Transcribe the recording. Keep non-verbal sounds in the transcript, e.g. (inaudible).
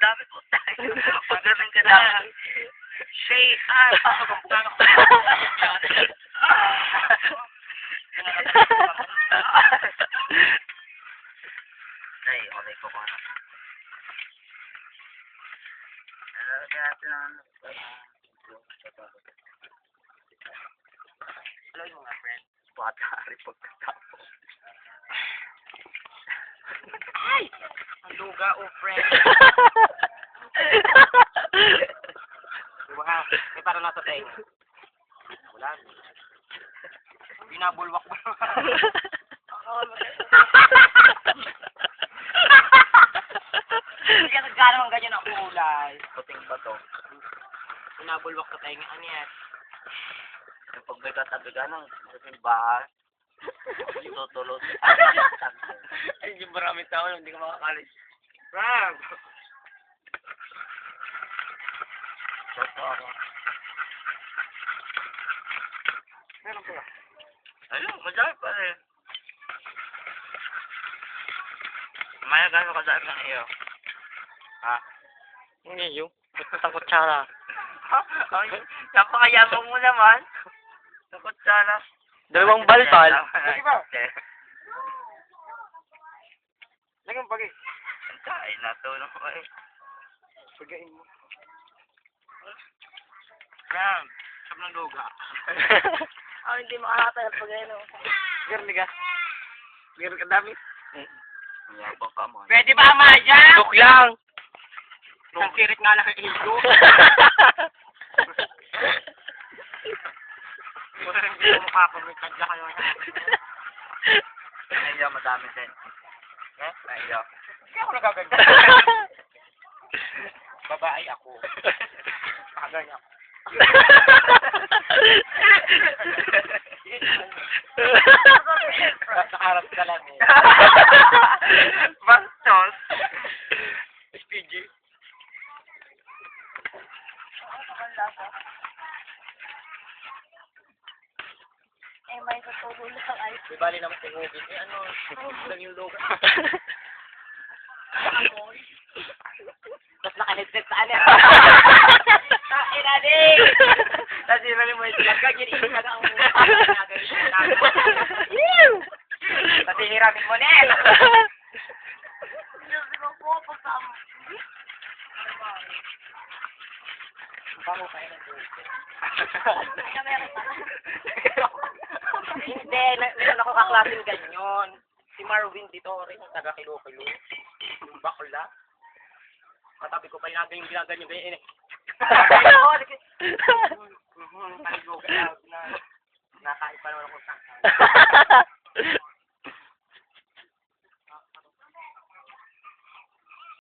Dami po tayo. Magaling ka na. Shay, ah, pagkakampukan ako. Ay, okay ko ko. Ang Hello mga friend. Bata rin pagkatapos. Ay! Ang duga o friend. Diba ka? May para nasa tayo. Wala. Binabulwak mo. Hindi ka nagkano ang ganyan ang kulay. Puting ba to? Binabulwak sa tayo. Ano yan? Yung pag may katabi ka ng simbahan, tutulog. (laughs) Ay, yung maraming tao, hindi ka makakalis. Ako. Meron pala. Ayun, madami pa rin. Maya gano'n kadami ng iyo? Ha? Hindi yung. Sa kutsara. (laughs) Ay, napakayabang mo naman. Sa kutsara. Dalawang balbal. Sige ba? Lagyan pagi. Ay, natulong ko eh. Pagain mo. Ram, sab ng luga. Oh, (laughs) hindi makakatagal pag ano. Garni ka. Garni ka dami. Yabang ka mo. Pwede ba Maya? Joke lang. Isang sirit nga lang ang ilgo. Rin (laughs) hindi mo mukha ko. May tadya kayo. (laughs) Naiya, madami din. Eh, naiya. Hindi ako nagaganda. (laughs) Babae ako. Kaganya ako. Nakaharap ka lang eh. Bastos. SPG. Eh, may tutulong lang ay. Di bali naman si Hugin. Eh ano, lang yung logo. (laughs) Tapos naka-headset sa ano. Tain na din! Tapos bali mo yung talaga, giniin ka na ang. Tapos hiramin mo na. Hindi, meron ako kaklaseng ganyan. Si Marvin dito rin, taga Kilo-Kilo. Yung bakla. Katabi ko pa yung naganyan, ginaganyan ganyan. Eh. (laughs)